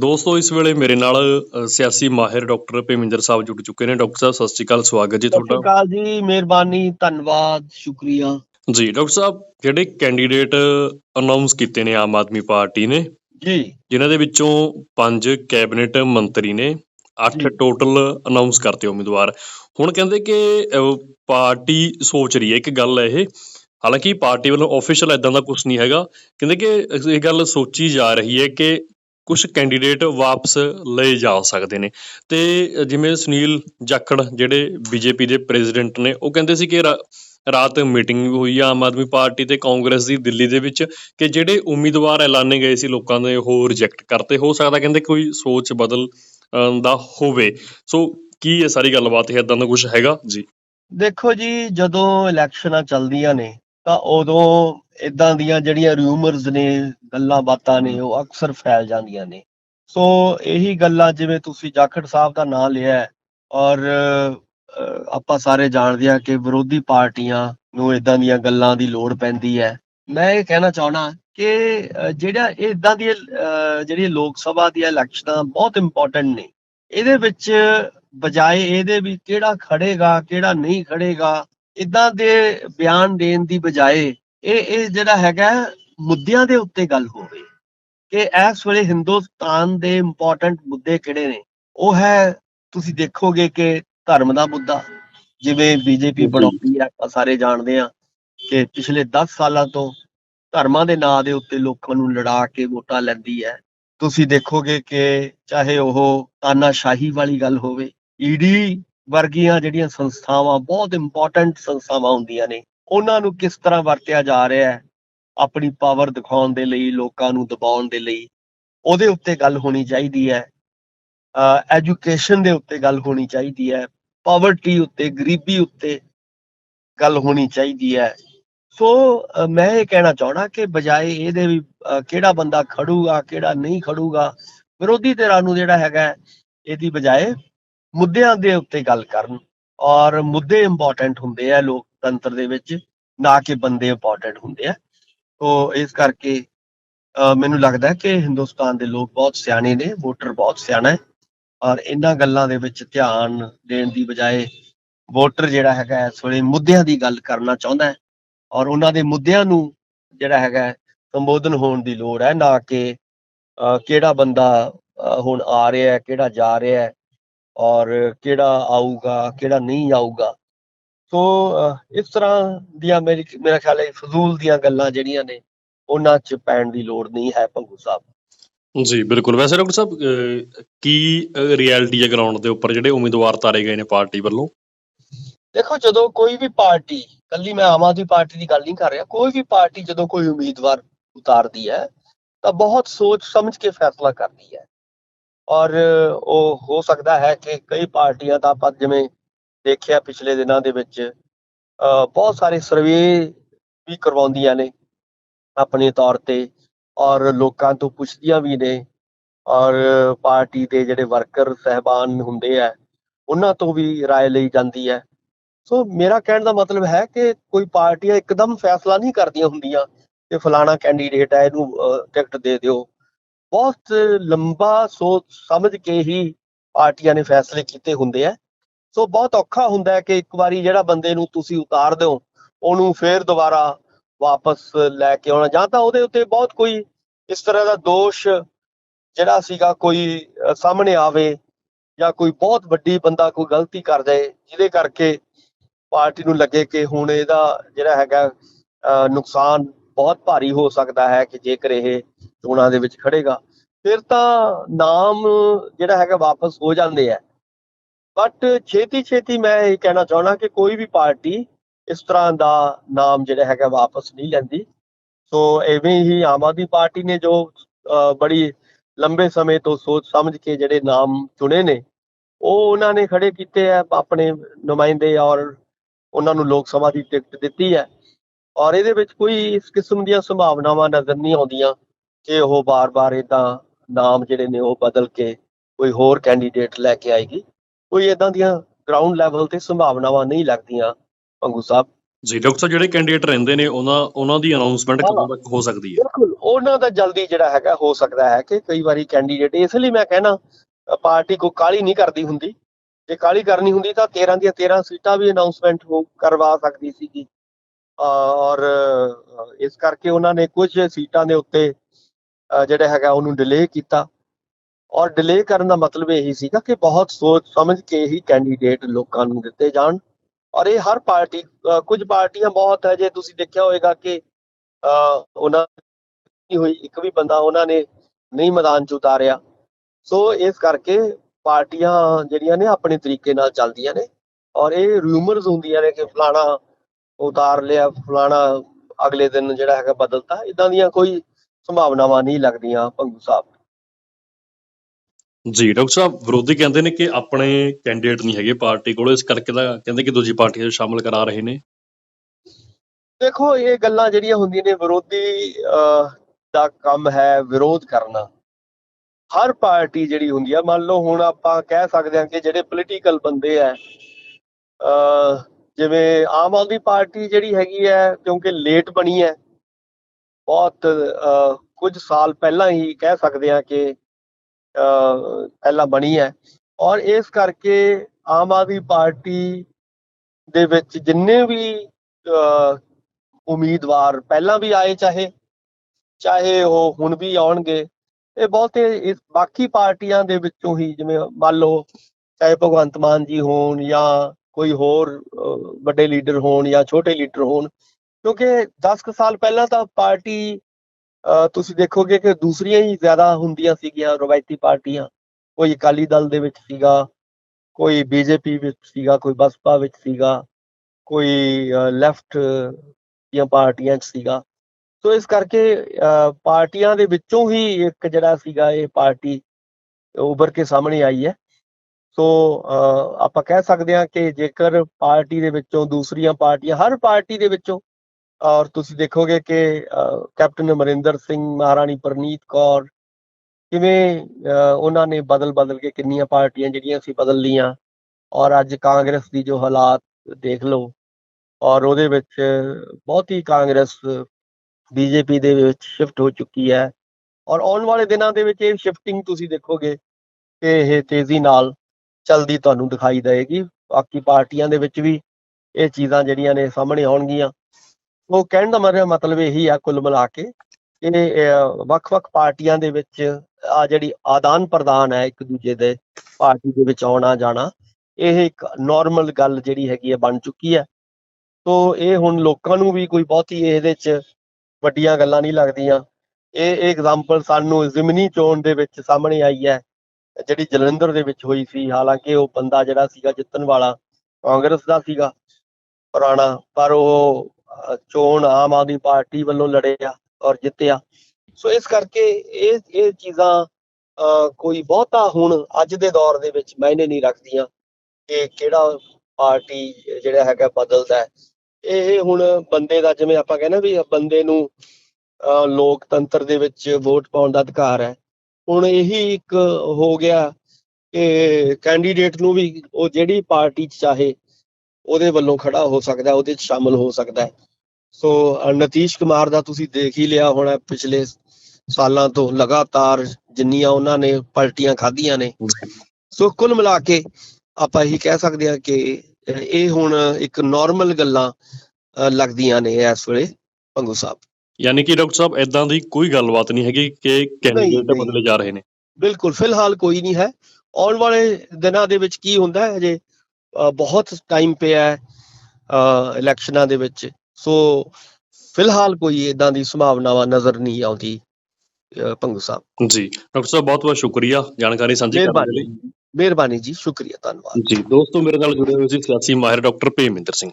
ਦੋਸਤੋ ਇਸ ਵੇਲੇ ਮੇਰੇ ਨਾਲ ਅ, ਸਿਆਸੀ ਮਾਹਿਰ ਡਾਕਟਰ ਭਿਮਿੰਦਰ ਸਾਹਿਬ ਜੁੜ ਚੁੱਕੇ ਨੇ। ਡਾਕਟਰ ਸਾਹਿਬ ਸਤਿ ਸ਼੍ਰੀ ਅਕਾਲ ਸਵਾਗਤ ਜੀ ਸਤਿ ਸ਼੍ਰੀ ਤੁਹਾਡਾ ਅਕਾਲ ਜੀ ਮਿਹਰਬਾਨੀ ਧੰਨਵਾਦ ਸ਼ੁਕਰੀਆ। ਜੀ ਡਾਕਟਰ ਸਾਹਿਬ ਜਿਹੜੇ ਕੈਂਡੀਡੇਟ ਅਨਾਉਂਸ ਕੀਤੇ ਨੇ ਆਮ ਆਦਮੀ ਪਾਰਟੀ ਨੇ ਜੀ। ਜਿਨ੍ਹਾਂ ਦੇ ਵਿੱਚੋਂ ਪੰਜ ਕੈਬਨਿਟ ਮੰਤਰੀ ਨੇ ਅੱਠ ਜੀ। ਟੋਟਲ ਅਨਾਉਂਸ ਕਰਤੇ ਉਮੀਦਵਾਰ। ਹੁਣ ਕਹਿੰਦੇ ਕਿ ਪਾਰਟੀ ਸੋਚ ਰਹੀ ਹੈ ਇੱਕ ਗੱਲ ਹੈ ਇਹ। ਹਾਲਾਂਕਿ ਪਾਰਟੀ ਵੱਲੋਂ ਆਫੀਸ਼ੀਅਲ ਇਦਾਂ ਦਾ ਕੁਝ ਨਹੀਂ ਹੈਗਾ। ਕਹਿੰਦੇ ਕਿ ਇਹ ਗੱਲ ਸੋਚੀ ਜਾ ਰਹੀ ਹੈ ਕਿ ਕੁਝ ਕੈਂਡੀਡੇਟ ਵਾਪਸ ਲਏ ਜਾ ਸਕਦੇ ਨੇ। ਤੇ ਜਿਵੇਂ ਸੁਨੀਲ ਜਾਖੜ ਜਿਹੜੇ ਬੀਜੇਪੀ ਦੇ ਪ੍ਰੈਜ਼ੀਡੈਂਟ ਨੇ, ਉਹ ਕਹਿੰਦੇ ਸੀ ਕਿ ਰਾਤ ਮੀਟਿੰਗ ਹੋਈ ਆ, ਆਮ ਆਦਮੀ ਪਾਰਟੀ ਤੇ ਕਾਂਗਰਸ ਦੀ ਦਿੱਲੀ ਦੇ ਵਿੱਚ ਕਿ ਜਿਹੜੇ ਉਮੀਦਵਾਰ ਐਲਾਨੇ ਗਏ ਸੀ ਲੋਕਾਂ ਨੇ ਉਹ ਰਿਜੈਕਟ ਕਰਤੇ। ਹੋ ਸਕਦਾ ਕਹਿੰਦੇ ਕੋਈ ਸੋਚ ਬਦਲ ਦਾ ਹੋਵੇ। ਸੋ ਕੀ ਇਹ ਸਾਰੀ ਗੱਲਬਾਤ ਹੈ? ਇਦਾਂ ਦਾ ਕੁਝ ਹੈਗਾ? ਜੀ। ਦੇਖੋ ਜੀ, ਜਦੋਂ ਇਲੈਕਸ਼ਨਾਂ ਚੱਲਦੀਆਂ ਨੇ ਤਾਂ ਉਦੋਂ ਇਦਾਂ ਦੀਆਂ ਜਿਹੜੀਆਂ ਰਿਊਮਰਸ ਨੇ, ਗੱਲਾਂ ਬਾਤਾਂ ਨੇ, ਉਹ ਅਕਸਰ ਫੈਲ ਜਾਂਦੀਆਂ ਨੇ। ਸੋ ਇਹੀ ਗੱਲਾਂ ਜਿਵੇਂ ਤੁਸੀਂ ਜਾਖੜ ਸਾਹਿਬ ਦਾ ਨਾਮ ਲਿਆ ਔਰ ਆਪਾਂ ਸਾਰੇ ਜਾਣਦੇ ਹਾਂ ਕਿ ਵਿਰੋਧੀ ਪਾਰਟੀਆਂ ਨੂੰ ਇਦਾਂ ਦੀਆਂ ਗੱਲਾਂ ਦੀ ਲੋੜ ਪੈਂਦੀ ਹੈ। ਮੈਂ ਇਹ ਕਹਿਣਾ ਚਾਹਣਾ ਕਿ ਜਿਹੜਾ ਇਹ ਇਦਾਂ ਦੀ ਜਿਹੜੀ ਲੋਕ ਸਭਾ ਦੀਆਂ ਇਲੈਕਸ਼ਨਾਂ ਬਹੁਤ ਇੰਪੋਰਟੈਂਟ ਨੇ, ਇਹਦੇ ਵਿੱਚ ਬਜਾਏ ਇਹਦੇ ਵੀ ਕਿਹੜਾ ਖੜੇਗਾ ਕਿਹੜਾ ਨਹੀਂ ਖੜੇਗਾ ਇਦਾਂ ਦੇ ਬਿਆਨ ਦੇਣ ਦੀ ਬਜਾਏ ਇਹ ਇਹ ਜਿਹੜਾ ਹੈਗਾ ਮੁੱਦਿਆਂ ਦੇ ਉੱਤੇ ਗੱਲ ਹੋਵੇ ਕਿ ਇਸ ਵੇਲੇ ਹਿੰਦੁਸਤਾਨ ਦੇ ਇੰਪੋਰਟੈਂਟ ਮੁੱਦੇ ਕਿਹੜੇ ਨੇ ਉਹ ਹੈ ਤੁਸੀਂ ਦੇਖੋਗੇ ਕਿ ਧਰਮ ਦਾ ਮੁੱਦਾ ਜਿਵੇਂ ਬੀਜੇਪੀ। ਬਣਾਉਂਦੀ ਹੈ ਆਪਾਂ ਸਾਰੇ ਜਾਣਦੇ ਹਾਂ ਕਿ ਪਿਛਲੇ 10 ਸਾਲਾਂ ਤੋਂ ਧਰਮਾਂ ਦੇ ਨਾਂ ਦੇ ਉੱਤੇ ਲੋਕਾਂ ਨੂੰ ਲੜਾ ਕੇ ਵੋਟਾਂ ਲੈਂਦੀ ਹੈ ਤੁਸੀਂ ਦੇਖੋਗੇ ਕਿ ਚਾਹੇ ਉਹ ਤਾਨਾਸ਼ਾਹੀ ਵਾਲੀ ਗੱਲ ਹੋਵੇ ਈਡੀ ਵਰਗੀਆਂ ਜਿਹੜੀਆਂ ਸੰਸਥਾਵਾਂ, ਬਹੁਤ ਇੰਪੋਰਟੈਂਟ ਸੰਸਥਾਵਾਂ ਹੁੰਦੀਆਂ ਨੇ, ਉਹਨਾਂ ਨੂੰ ਕਿਸ ਤਰ੍ਹਾਂ ਵਰਤਿਆ ਜਾ ਰਿਹਾ ਹੈ? ਆਪਣੀ ਪਾਵਰ ਦਿਖਾਉਣ ਦੇ ਲਈ, ਲੋਕਾਂ ਨੂੰ ਦਬਾਉਣ ਦੇ ਲਈ, ਉਹਦੇ ਉੱਤੇ ਗੱਲ ਹੋਣੀ ਚਾਹੀਦੀ ਹੈ। ਐਜੂਕੇਸ਼ਨ ਦੇ ਉੱਤੇ ਗੱਲ ਹੋਣੀ ਚਾਹੀਦੀ ਹੈ। ਪਾਵਰਟੀ ਉੱਤੇ, ਗਰੀਬੀ ਉੱਤੇ ਗੱਲ ਹੋਣੀ ਚਾਹੀਦੀ ਹੈ। ਸੋ ਮੈਂ ਇਹ ਕਹਿਣਾ ਚਾਹਣਾ ਕਿ ਬਜਾਏ ਇਹਦੇ ਵੀ ਕਿਹੜਾ ਬੰਦਾ ਖੜੂਗਾ, ਕਿਹੜਾ ਨਹੀਂ ਖੜੂਗਾ, ਵਿਰੋਧੀ ਧਿਰਾਂ ਨੂੰ ਜਿਹੜਾ ਹੈਗਾ ਇਹਦੀ ਬਜਾਏ ਮੁੱਦਿਆਂ ਦੇ ਉੱਤੇ ਗੱਲ ਕਰਨ ਔਰ ਮੁੱਦੇ ਇੰਪੋਰਟੈਂਟ ਹੁੰਦੇ ਆ ਲੋਕਤੰਤਰ ਦੇ ਵਿੱਚ, ਨਾ ਕਿ ਬੰਦੇ ਇੰਪੋਰਟੈਂਟ ਹੁੰਦੇ ਆ। ਸੋ ਇਸ ਕਰਕੇ ਮੈਨੂੰ ਲੱਗਦਾ ਕਿ ਹਿੰਦੁਸਤਾਨ ਦੇ ਲੋਕ ਬਹੁਤ ਸਿਆਣੇ ਨੇ, ਵੋਟਰ ਬਹੁਤ ਸਿਆਣਾ ਹੈ। ਔਰ ਇਹਨਾਂ ਗੱਲਾਂ ਦੇ ਵਿੱਚ ਧਿਆਨ ਦੇਣ ਦੀ ਬਜਾਏ ਵੋਟਰ ਜਿਹੜਾ ਹੈਗਾ ਇਸ ਵੇਲੇ ਮੁੱਦਿਆਂ ਦੀ ਗੱਲ ਕਰਨਾ ਚਾਹੁੰਦਾ ਹੈ। ਔਰ ਉਹਨਾਂ ਦੇ ਮੁੱਦਿਆਂ ਨੂੰ ਜਿਹੜਾ ਹੈਗਾ ਸੰਬੋਧਨ ਹੋਣ ਦੀ ਲੋੜ ਹੈ, ਨਾ ਕਿ ਕਿਹੜਾ ਬੰਦਾ ਹੁਣ ਆ ਰਿਹਾ ਹੈ, ਕਿਹੜਾ ਜਾ ਰਿਹਾ ਹੈ। ਔਰ ਕਿਹੜਾ ਆਊਗਾ ਕਿਹੜਾ ਨਹੀਂ ਆਊਗਾ। ਸੋ ਇਸ ਤਰ੍ਹਾਂ ਦੀਆਂ ਮੇਰੀ ਮੇਰਾ ਖਿਆਲ ਹੈ ਫਜ਼ੂਲ ਦੀਆਂ ਗੱਲਾਂ ਜਿਹੜੀਆਂ ਨੇ ਉਹਨਾਂ 'ਚ ਪੈਣ ਦੀ ਲੋੜ ਨਹੀਂ ਹੈ ਭੰਗੂ ਸਾਹਿਬ। ਜੀ ਬਿਲਕੁਲ। ਵੈਸੇ ਡਾਕਟਰ ਸਾਹਿਬ ਕੀ ਰਿਐਲਿਟੀ ਹੈ ਗਰਾਊਂਡ ਦੇ ਉੱਪਰ ਜਿਹੜੇ ਉਮੀਦਵਾਰ ਤਾਰੇ ਗਏ ਨੇ ਪਾਰਟੀ ਵੱਲੋਂ? ਦੇਖੋ ਜਦੋਂ ਕੋਈ ਵੀ ਪਾਰਟੀ ਕੱਲੀ ਮੈਂ ਆਮ ਆਦਮੀ ਪਾਰਟੀ ਦੀ ਗੱਲ ਨਹੀਂ ਕਰ ਰਿਹਾ ਕੋਈ ਵੀ ਪਾਰਟੀ ਜਦੋਂ ਕੋਈ ਉਮੀਦਵਾਰ ਉਤਾਰਦੀ ਹੈ ਤਾਂ ਬਹੁਤ ਸੋਚ ਸਮਝ ਕੇ ਫੈਸਲਾ ਕਰਦੀ ਹੈ। ਔਰ ਉਹ ਹੋ ਸਕਦਾ ਹੈ ਕਿ ਕਈ ਪਾਰਟੀਆਂ ਦਾ ਆਪਾਂ ਜਿਵੇਂ ਦੇਖਿਆ ਪਿਛਲੇ ਦਿਨਾਂ ਦੇ ਵਿੱਚ ਅਹ ਬਹੁਤ ਸਾਰੇ ਸਰਵੇ ਵੀ ਕਰਵਾਉਂਦੀਆਂ ਨੇ ਆਪਣੇ ਤੌਰ ਤੇ ਔਰ ਲੋਕਾਂ ਤੋਂ ਪੁੱਛਦੀਆਂ ਵੀ ਨੇ ਔਰ ਪਾਰਟੀ ਦੇ ਜਿਹੜੇ ਵਰਕਰ ਸਹਿਬਾਨ ਹੁੰਦੇ ਆ ਉਹਨਾਂ ਤੋਂ ਵੀ رائے ਲਈ ਜਾਂਦੀ ਹੈ ਸੋ ਮੇਰਾ ਕਹਿਣ ਦਾ ਮਤਲਬ ਹੈ ਕਿ ਕੋਈ ਪਾਰਟੀਆਂ ਇੱਕਦਮ ਫੈਸਲਾ ਨਹੀਂ ਕਰਦੀਆਂ ਹੁੰਦੀਆਂ ਕਿ ਫਲਾਣਾ ਕੈਂਡੀਡੇਟ ਹੈ ਇਹਨੂੰ ਅਹ, ਟਿਕਟ ਦੇ ਦਿਓ ਬਹੁਤ ਲੰਬਾ ਸੋਚ ਸਮਝ ਕੇ ਹੀ ਪਾਰਟੀਆਂ ਨੇ ਫੈਸਲੇ ਕੀਤੇ ਹੁੰਦੇ ਆ। ਸੋ ਬਹੁਤ ਔਖਾ ਹੁੰਦਾ ਹੈ ਕਿ ਇੱਕ ਵਾਰੀ ਜਿਹੜਾ ਬੰਦੇ ਨੂੰ ਤੁਸੀਂ ਉਤਾਰ ਦਿਓ ਉਹਨੂੰ ਫੇਰ ਦੁਬਾਰਾ ਵਾਪਸ ਲੈ ਕੇ ਆਉਣਾ। ਜਾਂ ਤਾਂ ਉਹਦੇ ਉੱਤੇ ਬਹੁਤ ਕੋਈ ਇਸ ਤਰ੍ਹਾਂ ਦਾ ਦੋਸ਼ ਜਿਹੜਾ ਸੀਗਾ ਕੋਈ ਸਾਹਮਣੇ ਆਵੇ ਜਾਂ ਕੋਈ ਬਹੁਤ ਵੱਡੀ ਬੰਦਾ ਕੋਈ ਗਲਤੀ ਕਰ ਜਾਏ ਜਿਹਦੇ ਕਰਕੇ ਪਾਰਟੀ ਨੂੰ ਲੱਗੇ ਕਿ ਹੁਣ ਇਹਦਾ ਜਿਹੜਾ ਹੈਗਾ ਅਹ, ਨੁਕਸਾਨ ਬਹੁਤ ਭਾਰੀ ਹੋ ਸਕਦਾ ਹੈ ਕਿ ਜੇਕਰ ਇਹ ਚੋਣਾਂ ਦੇ ਵਿੱਚ ਖੜੇਗਾ। ਫਿਰ ਤਾਂ ਨਾਮ ਜਿਹੜਾ ਹੈਗਾ ਵਾਪਸ ਹੋ ਜਾਂਦੇ ਆ। ਬਟ ਛੇਤੀ ਛੇਤੀ ਮੈਂ ਇਹ ਕਹਿਣਾ ਚਾਹਣਾ ਕਿ ਕੋਈ ਵੀ ਪਾਰਟੀ ਇਸ ਤਰ੍ਹਾਂ ਦਾ ਨਾਮ ਜਿਹੜਾ ਹੈਗਾ ਵਾਪਸ ਨਹੀਂ ਲੈਂਦੀ। ਸੋ ਐਵੇਂ ਹੀ ਆਮ ਆਦਮੀ ਪਾਰਟੀ ਨੇ ਜੋ ਬੜੀ ਲੰਬੇ ਸਮੇਂ ਤੋਂ ਸੋਚ ਸਮਝ ਕੇ ਜਿਹੜੇ ਨਾਮ ਚੁਣੇ ਨੇ, ਉਹ ਉਹਨਾਂ ਨੇ ਖੜੇ ਕੀਤੇ ਆ, ਆਪਣੇ ਨੁਮਾਇੰਦੇ ਔਰ ਉਹਨਾਂ ਨੂੰ ਲੋਕ ਸਭਾ ਦੀ ਟਿਕਟ ਦਿੱਤੀ ਹੈ। ਔਰ ਇਹਦੇ ਵਿੱਚ ਕੋਈ ਇਸ ਕਿਸਮ ਦੀਆਂ ਸੰਭਾਵਨਾਵਾਂ ਨਜ਼ਰ ਨਹੀਂ ਆਉਂਦੀਆਂ ਕਿ ਉਹ ਬਾਰ-ਬਾਰ ਇਦਾਂ ਨਾਮ ਜਿਹੜੇ ਨੇ ਉਹ ਬਦਲ ਕੇ ਕੋਈ ਹੋਰ ਕੈਂਡੀਡੇਟ ਲੈ ਕੇ ਆਏਗੀ। ਕੋਈ ਇਦਾਂ ਦੀਆਂ ਗਰਾਊਂਡ ਲੈਵਲ ਤੇ ਸੰਭਾਵਨਾਵਾਂ ਨਹੀਂ ਲੱਗਦੀਆਂ ਪੰਗੂ ਸਾਹਿਬ। ਜੀ ਡਾਕਟਰ ਜਿਹੜੇ ਕੈਂਡੀਡੇਟ ਰਹਿੰਦੇ ਨੇ ਉਹਨਾਂ ਉਹਨਾਂ ਦੀ ਅਨਾਉਂਸਮੈਂਟ ਕਦੋਂ ਤੱਕ ਹੋ ਸਕਦੀ ਹੈ? ਬਿਲਕੁਲ ਉਹਨਾਂ ਦਾ ਜਲਦੀ ਜਿਹੜਾ ਹੈਗਾ ਹੋ ਸਕਦਾ ਹੈ ਕਿ ਕਈ ਵਾਰੀ ਕੈਂਡੀਡੇਟ ਇਸ ਲਈ ਮੈਂ ਕਹਿਣਾ ਪਾਰਟੀ ਕੋ ਕਾਲੀ ਨਹੀਂ ਕਰਦੀ ਹੁੰਦੀ। ਜੇ ਕਾਲੀ ਕਰਨੀ ਹੁੰਦੀ ਤਾਂ 13 ਦੀਆਂ 13 ਸੀਟਾਂ ਵੀ ਅਨਾਉਂਸਮੈਂਟ ਹੋ ਕਰਵਾ ਸਕਦੀ ਸੀਗੀ। ਔਰ ਇਸ ਕਰਕੇ ਉਹਨਾਂ ਨੇ ਕੁਝ ਸੀਟਾਂ ਦੇ ਉੱਤੇ ਜਿਹੜਾ ਹੈਗਾ ਉਹਨੂੰ ਡਿਲੇ ਕੀਤਾ। ਔਰ ਡਿਲੇ ਕਰਨ ਦਾ ਮਤਲਬ ਇਹੀ ਸੀਗਾ ਕਿ ਬਹੁਤ ਸੋਚ ਸਮਝ ਕੇ ਹੀ ਕੈਂਡੀਡੇਟ ਲੋਕਾਂ ਨੂੰ ਦਿੱਤੇ ਜਾਣ। ਔਰ ਇਹ ਹਰ ਪਾਰਟੀ ਕੁਝ ਪਾਰਟੀਆਂ ਬਹੁਤ ਹੈ, ਜੇ ਤੁਸੀਂ ਦੇਖਿਆ ਹੋਵੇਗਾ ਕਿ ਉਹਨਾਂ ਦੀ ਹੋਈ ਇੱਕ ਵੀ ਬੰਦਾ ਉਹਨਾਂ ਨੇ ਨਹੀਂ ਮੈਦਾਨ ਚ ਉਤਾਰਿਆ। ਸੋ ਇਸ ਕਰਕੇ ਪਾਰਟੀਆਂ ਜਿਹੜੀਆਂ ਨੇ ਆਪਣੇ ਤਰੀਕੇ ਨਾਲ ਚੱਲਦੀਆਂ ਨੇ। ਔਰ ਇਹ ਰੂਮਰਸ ਹੁੰਦੀਆਂ ਨੇ ਕਿ ਫਲਾਣਾ ਉਤਾਰ ਲਿਆ ਫਲਾਣਾ ਅਗਲੇ ਦਿਨ ਜਿਹੜਾ ਹੈਗਾ ਬਦਲਤਾ। ਇਦਾਂ ਦੀਆਂ ਕੋਈ ਸੰਭਾਵਨਾਵਾਂ ਨਹੀਂ ਲੱਗਦੀਆਂ ਭੰਗੂ ਸਾਹਿਬ ਜੀ ਡਾਕਟਰ ਸਾਹਿਬ ਵਿਰੋਧੀ ਕਹਿੰਦੇ ਨੇ ਕਿ ਆਪਣੇ ਕੈਂਡੀਡੇਟ ਨਹੀਂ ਹੈਗੇ ਪਾਰਟੀ ਕੋਲ। ਇਸ ਕਰਕੇ ਤਾਂ ਕਹਿੰਦੇ ਕਿ ਦੂਜੀ ਪਾਰਟੀਆਂ 'ਚ ਸ਼ਾਮਲ ਕਰਾ ਰਹੇ ਨੇ। ਦੇਖੋ ਇਹ ਗੱਲਾਂ ਜਿਹੜੀਆਂ ਹੁੰਦੀਆਂ ਨੇ ਵਿਰੋਧੀ ਦਾ ਕੰਮ ਹੈ ਵਿਰੋਧ ਕਰਨਾ। ਹਰ ਪਾਰਟੀ ਜਿਹੜੀ ਹੁੰਦੀ ਆ ਮੰਨ ਲਓ ਹੁਣ ਆਪਾਂ ਕਹਿ ਸਕਦੇ ਹਾਂ ਕਿ ਜਿਹੜੇ ਪੋਲੀਟੀਕਲ ਬੰਦੇ ਆ ਜਿਵੇਂ ਆਮ ਆਦਮੀ ਪਾਰਟੀ ਜਿਹੜੀ ਹੈਗੀ ਹੈ ਕਿਉਂਕਿ ਲੇਟ ਬਣੀ ਹੈ ਬਹੁਤ ਅਹ, ਕੁਝ ਸਾਲ ਪਹਿਲਾਂ ਹੀ ਕਹਿ ਸਕਦੇ ਹਾਂ ਕਿ ਅਹ, ਪਹਿਲਾਂ ਬਣੀ ਹੈ। ਔਰ ਇਸ ਕਰਕੇ ਆਮ ਆਦਮੀ ਪਾਰਟੀ ਦੇ ਵਿੱਚ ਜਿੰਨੇ ਵੀ ਅਹ, ਉਮੀਦਵਾਰ ਪਹਿਲਾਂ ਵੀ ਆਏ ਚਾਹੇ ਚਾਹੇ ਉਹ ਹੁਣ ਵੀ ਆਉਣਗੇ ਇਹ ਬਹੁਤੇ ਇਸ ਬਾਕੀ ਪਾਰਟੀਆਂ ਦੇ ਵਿੱਚੋਂ ਹੀ ਜਿਵੇਂ ਮੰਨ ਲਓ ਚਾਹੇ ਭਗਵੰਤ ਮਾਨ ਜੀ ਹੋਣ ਜਾਂ ਕੋਈ ਹੋਰ ਅਹ, ਵੱਡੇ ਲੀਡਰ ਹੋਣ ਜਾਂ ਛੋਟੇ ਲੀਡਰ ਹੋਣ ਕਿਉਂਕਿ 10 ਕੁ ਸਾਲ ਪਹਿਲਾਂ ਤਾਂ ਪਾਰਟੀ ਅਹ, ਤੁਸੀਂ ਦੇਖੋਗੇ ਕਿ ਦੂਸਰੀਆਂ ਹੀ ਜ਼ਿਆਦਾ ਹੁੰਦੀਆਂ ਸੀਗੀਆਂ ਰਵਾਇਤੀ ਪਾਰਟੀਆਂ ਕੋਈ ਅਕਾਲੀ ਦਲ ਦੇ ਵਿੱਚ ਸੀਗਾ ਕੋਈ ਬੀਜੇਪੀ ਵਿੱਚ ਸੀਗਾ ਕੋਈ ਬਸਪਾ ਵਿੱਚ ਸੀਗਾ ਕੋਈ ਲੈਫਟ ਦੀਆਂ ਪਾਰਟੀਆਂ 'ਚ ਸੀਗਾ ਸੋ ਇਸ ਕਰਕੇ ਅਹ, ਪਾਰਟੀਆਂ ਦੇ ਵਿੱਚੋਂ ਹੀ ਇੱਕ ਜਿਹੜਾ ਸੀਗਾ ਇਹ ਪਾਰਟੀ ਉੱਭਰ ਕੇ ਸਾਹਮਣੇ ਆਈ ਹੈ ਸੋ ਆਪਾਂ ਕਹਿ ਸਕਦੇ ਹਾਂ ਕਿ ਜੇਕਰ ਪਾਰਟੀ ਦੇ ਵਿੱਚੋਂ ਦੂਸਰੀਆਂ ਪਾਰਟੀਆਂ, ਹਰ ਪਾਰਟੀ ਦੇ ਵਿੱਚੋਂ, ਔਰ ਤੁਸੀਂ ਦੇਖੋਗੇ ਕਿ ਕੈਪਟਨ ਅਮਰਿੰਦਰ ਸਿੰਘ, ਮਹਾਰਾਣੀ ਪ੍ਰਨੀਤ ਕੌਰ, ਕਿਵੇਂ ਉਹਨਾਂ ਨੇ ਬਦਲ ਬਦਲ ਕੇ ਕਿੰਨੀਆਂ ਪਾਰਟੀਆਂ ਜਿਹੜੀਆਂ ਸੀ ਬਦਲ ਲੀਆਂ ਔਰ ਅੱਜ ਕਾਂਗਰਸ ਦੀ ਜੋ ਹਾਲਾਤ ਦੇਖ ਲਓ, ਔਰ ਉਹਦੇ ਵਿੱਚ ਬਹੁਤੀ ਕਾਂਗਰਸ ਬੀਜੇਪੀ ਦੇ ਵਿੱਚ ਸ਼ਿਫਟ ਹੋ ਚੁੱਕੀ ਹੈ, ਔਰ ਆਉਣ ਵਾਲੇ ਦਿਨਾਂ ਦੇ ਵਿੱਚ ਇਹ ਸ਼ਿਫਟਿੰਗ ਤੁਸੀਂ ਦੇਖੋਗੇ ਕਿ ਇਹ ਤੇਜ਼ੀ ਨਾਲ ਚਲਦੀ ਤੁਹਾਨੂੰ ਦਿਖਾਈ ਦੇਵੇਗੀ। ਬਾਕੀ ਪਾਰਟੀਆਂ ਦੇ ਵਿੱਚ ਵੀ ਇਹ ਚੀਜ਼ਾਂ ਜਿਹੜੀਆਂ ਨੇ ਸਾਹਮਣੇ ਆਉਣਗੀਆਂ। ਉਹ ਕਹਿਣ ਦਾ ਮੇਰਾ ਮਤਲਬ ਇਹੀ ਆ ਕੁੱਲ ਮਿਲਾ ਕੇ ਕਿ ਵੱਖ-ਵੱਖ ਪਾਰਟੀਆਂ ਦੇ ਵਿੱਚ ਆ ਜਿਹੜੀ ਆਦਾਨ ਪ੍ਰਦਾਨ ਹੈ ਇੱਕ ਦੂਜੇ ਦੇ ਪਾਰਟੀ ਦੇ ਵਿੱਚ ਆਉਣਾ ਜਾਣਾ, ਇਹ ਇੱਕ ਨਾਰਮਲ ਗੱਲ ਜਿਹੜੀ ਹੈਗੀ ਹੈ ਬਣ ਚੁੱਕੀ ਹੈ। ਸੋ ਇਹ ਹੁਣ ਲੋਕਾਂ ਨੂੰ ਵੀ ਕੋਈ ਬਹੁਤੀ ਇਹਦੇ 'ਚ ਵੱਡੀਆਂ ਗੱਲਾਂ ਨਹੀਂ ਲੱਗਦੀਆਂ। ਇਹ ਐਗਜ਼ਾਮਪਲ ਸਾਨੂੰ ਜ਼ਿਮਨੀ ਚੋਣ ਦੇ ਵਿੱਚ ਸਾਹਮਣੇ ਆਈ ਹੈ। ਜਿਹੜੀ ਜਲੰਧਰ ਦੇ ਵਿੱਚ ਹੋਈ ਸੀ ਹਾਲਾਂਕਿ ਉਹ ਬੰਦਾ ਜਿਹੜਾ ਸੀਗਾ ਜਿੱਤਣ ਵਾਲਾ ਕਾਂਗਰਸ ਦਾ ਸੀਗਾ ਪੁਰਾਣਾ ਪਰ ਉਹ ਚੋਣ ਆਮ ਆਦਮੀ ਪਾਰਟੀ ਵੱਲੋਂ ਲੜਿਆ ਔਰ ਜਿੱਤਿਆ। ਸੋ ਇਸ ਕਰਕੇ ਇਹ ਇਹ ਚੀਜ਼ਾਂ ਅਹ, ਕੋਈ ਬਹੁਤਾ ਹੁਣ ਅੱਜ ਦੇ ਦੌਰ ਦੇ ਵਿੱਚ ਮਾਇਨੇ ਨਹੀਂ ਰੱਖਦੀਆਂ ਕਿ ਕਿਹੜਾ ਪਾਰਟੀ ਜਿਹੜਾ ਹੈਗਾ ਬਦਲਦਾ ਹੈ। ਇਹ ਹੁਣ ਬੰਦੇ ਦਾ ਜਿਵੇਂ ਆਪਾਂ ਕਹਿੰਦੇ ਵੀ ਬੰਦੇ ਨੂੰ ਅਹ, ਲੋਕਤੰਤਰ ਦੇ ਵਿੱਚ ਵੋਟ ਪਾਉਣ ਦਾ ਅਧਿਕਾਰ ਹੈ। ਹੁਣ ਇਹੀ ਇੱਕ ਹੋ ਗਿਆ ਕਿ ਕੈਂਡੀਡੇਟ ਨੂੰ ਵੀ ਉਹ ਜਿਹੜੀ ਪਾਰਟੀ 'ਚ ਚਾਹੇ ਉਹਦੇ ਵੱਲੋਂ ਖੜਾ ਹੋ ਸਕਦਾ ਹੈ, ਉਹਦੇ 'ਚ ਸ਼ਾਮਲ ਹੋ ਸਕਦਾ ਸੋ ਨਤੀਸ਼ ਕੁਮਾਰ ਦਾ ਤੁਸੀਂ ਦੇਖ ਹੀ ਲਿਆ ਹੋਣਾ ਪਿਛਲੇ ਸਾਲਾਂ ਤੋਂ ਲਗਾਤਾਰ ਜਿੰਨੀਆਂ ਉਹਨਾਂ ਨੇ ਪਲਟੀਆਂ ਖਾਧੀਆਂ ਨੇ। ਸੋ ਕੁੱਲ ਮਿਲਾ ਕੇ ਆਪਾਂ ਇਹੀ ਕਹਿ ਸਕਦੇ ਹਾਂ ਕਿ ਇਹ ਹੁਣ ਇੱਕ ਨਾਰਮਲ ਗੱਲਾਂ ਲੱਗਦੀਆਂ ਨੇ ਇਸ ਵੇਲੇ ਪੰਗੂ ਸਾਹਿਬ। ਯਾਨੀ ਕਿ ਡਾਕਟਰ ਸਾਹਿਬ ਇਦਾਂ ਦੀ ਕੋਈ ਗੱਲਬਾਤ ਨਹੀਂ ਹੈਗੀ ਕਿ ਕੈਂਡੀਡੇਟ। ਬਦਲੇ ਜਾ ਰਹੇ ਨੇ। ਬਿਲਕੁਲ ਫਿਲਹਾਲ ਕੋਈ ਨਹੀਂ ਹੈ। ਆਉਣ ਵਾਲੇ ਦਿਨਾਂ ਦੇ ਵਿੱਚ ਕੀ ਹੁੰਦਾ ਹੈ? ਅਹ, ਬਹੁਤ ਟਾਈਮ ਪਿਆ ਹੈ ਇਲੈਕਸ਼ਨਾਂ ਦੇ ਵਿੱਚ। ਸੋ ਫਿਲਹਾਲ ਕੋਈ ਇਦਾਂ ਦੀ ਸੰਭਾਵਨਾਵਾਂ ਨਜ਼ਰ ਨਹੀਂ ਆਉਂਦੀ ਭੰਗੂ ਸਾਹਿਬ। ਜੀ ਡਾਕਟਰ ਸਾਹਿਬ ਬਹੁਤ ਬਹੁਤ ਸ਼ੁਕਰੀਆ। ਜਾਣਕਾਰੀ ਸਾਂਝੀ ਕਰਨ ਲਈ। ਮਿਹਰਬਾਨੀ ਜੀ ਸ਼ੁਕਰੀਆ ਧੰਨਵਾਦ। ਜੀ ਦੋਸਤੋ ਮੇਰੇ ਨਾਲ ਜੁੜੇ ਹੋਏ ਸੀ ਸਿਆਸੀ ਮਾਹਿਰ ਡਾਕਟਰ ਭੇਮਿੰਦਰ ਸਿੰਘ।